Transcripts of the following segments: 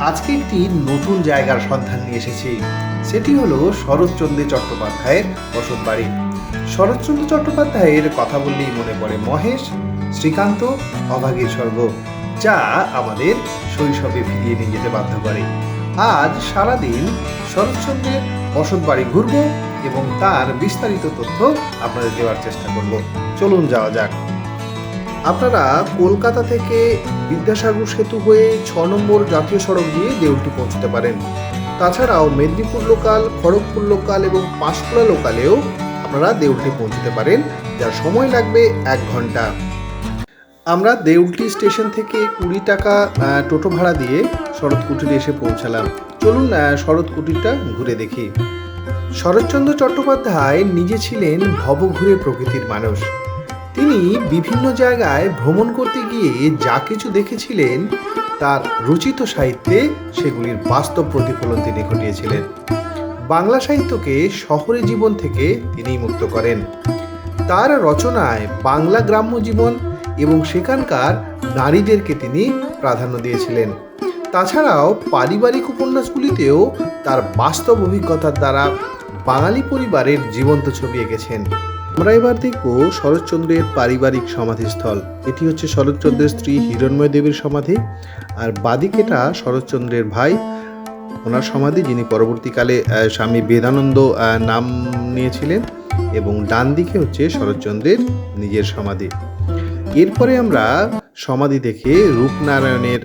আজকে একটি নতুন জায়গার সন্ধান নিয়ে এসেছি। সেটি হলো শরৎচন্দ্র চট্টোপাধ্যায়ের বসত বাড়ি শরৎচন্দ্র চট্টোপাধ্যায়ের কথা বললেই মনে পড়ে মহেশ, শ্রীকান্ত অভাগীর স্বর্গ যা আমাদের শৈশবে ফিরিয়ে নিয়ে যেতে বাধ্য করে। আজ সারাদিন শরৎচন্দ্রের বসত বাড়ি ঘুরব এবং তার বিস্তারিত তথ্য আপনাদের দেওয়ার চেষ্টা করব। চলুন যাওয়া যাক। আপনারা কলকাতা থেকে বিদ্যাসাগর সেতু হয়ে ছ নম্বর জাতীয় সড়ক দিয়ে দেউলটি পৌঁছতে পারেন। তাছাড়াও মেদিনীপুর লোকাল খড়গপুর লোকাল এবং পাঁশকুড়া লোকালেও আপনারা দেউলটি পৌঁছতে পারেন যার সময় লাগবে এক ঘণ্টা। আমরা দেউলটি স্টেশন থেকে কুড়ি টাকা টোটো ভাড়া দিয়ে শরৎ কুটিরে এসে পৌঁছালাম। চলুন আহ, শরৎ কুটিরটা ঘুরে দেখি। শরৎচন্দ্র চট্টোপাধ্যায় নিজে ছিলেন ভবঘুরে প্রকৃতির মানুষ। তিনি বিভিন্ন জায়গায় ভ্রমণ করতে গিয়ে যা কিছু দেখেছিলেন, তার রচিত সাহিত্যে সেগুলির বাস্তব প্রতিফলন তিনি ঘটিয়েছিলেন। বাংলা সাহিত্যকে শহরে জীবন থেকে তিনি মুক্ত করেন। তার রচনায় বাংলা গ্রাম্য জীবন এবং সেখানকার নারীদেরকে তিনি প্রাধান্য দিয়েছিলেন। তাছাড়াও পারিবারিক উপন্যাসগুলিতেও তার বাস্তব অভিজ্ঞতার দ্বারা বাঙালি পরিবারের জীবন্ত ছবি এঁকেছেন। আমরা এবার দেখব শরৎচন্দ্রের পারিবারিক সমাধিস্থল। এটি হচ্ছে শরৎচন্দ্রের স্ত্রী হিরণময় দেবীর সমাধি। আর বাদিকেটা শরৎচন্দ্রের ভাই, ওনার সমাধি, যিনি পরবর্তীকালে স্বামী বেদানন্দ নাম নিয়েছিলেন। এবং ডান দিকে হচ্ছে শরৎচন্দ্রের নিজের সমাধি। এরপরে আমরা সমাধি দেখে রূপনারায়ণের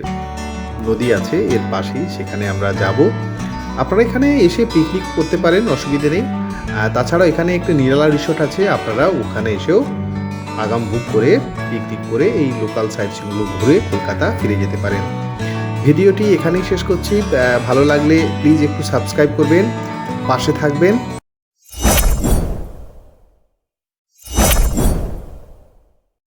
নদী আছে, এর পাশেই সেখানে আমরা যাব। আপনারা এখানে এসে পিকনিক করতে পারেন, অসুবিধে নেই। আহ, তাছাড়াও এখানে একটি নিরালা রিসোর্ট আছে আপনারা ওখানে এসেও আগাম বুক করে পিকনিক করে এই লোকাল সাইটসগুলো ঘুরে কলকাতা ফিরে যেতে পারেন। ভিডিওটি এখানেই শেষ করছি। ভালো লাগলে প্লিজ একটু সাবস্ক্রাইব করবেন পাশে থাকবেন।